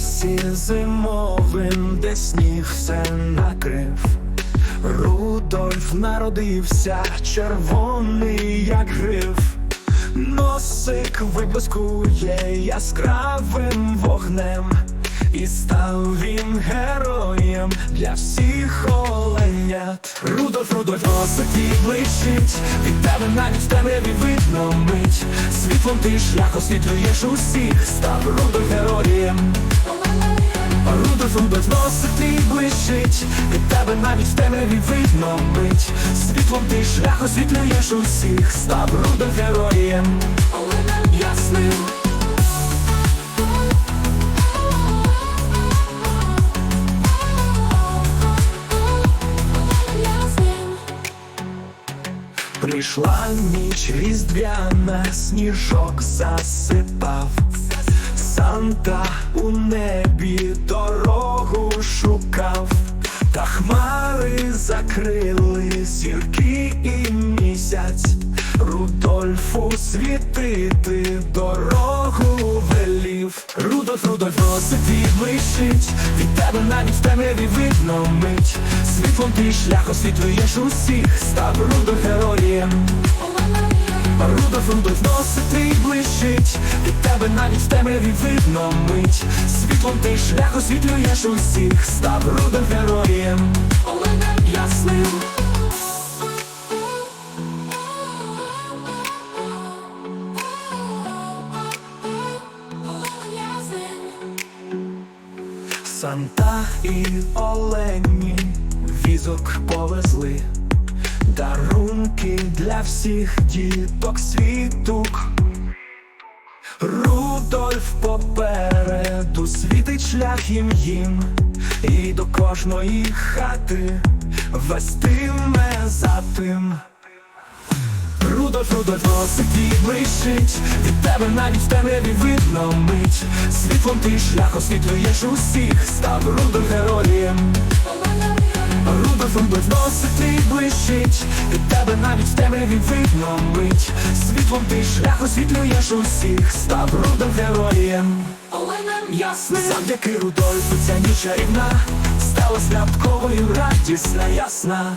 лісі зимовим, де сніг все накрив. Рудольф народився, червоний, як гриф. Носик виблискує яскравим вогнем, і став він героєм для всіх оленят. Рудольф, Рудольф, носик і блищить, від тебе навіть в темряві видно мить. Світлом ти шлях освітлюєш усіх, став Рудольф героєм. Рудольф, носик твій блищить, від тебе навіть в темряві видно мить. Світлом ти шлях освітлюєш усіх, став Рудольф героєм. Оленем ясним. Прийшла ніч різдвяна, сніжок засипав. Санта у небі дорогу шукав, та хмари закрили зірки і місяць, Рудольфу світити дорогу велів. Рудольф, Рудольф, носить і блищить, від тебе навіть в темряві видно мить. Світлом ти шлях освітлюєш усіх, став Рудольф героєм. Рудольф, Рудольф, носить твій блищить, від тебе навіть в темряві видно мить. Світлом ти шлях освітлюєш усіх, став Рудольф героєм. Оленем ясним. Санта і Олені візок повезли, дарунки для всіх діток світук. Рудольф попереду світить шлях їм їм, і до кожної хати вестиме за тим. Рудольф, Рудольф, носик твій блищить, від тебе навіть в темряві видно мить. Світлом ти шлях освітлюєш усіх, став Рудольф героєм. Рудольф, носик твій блищить, від тебе навіть в темряві видно мить. Світлом ти шлях освітлюєш усіх, став Рудольф героєм. Оленем ясним Завдяки Рудольфу ця ніч чарівна. Стала святковою радісна ясна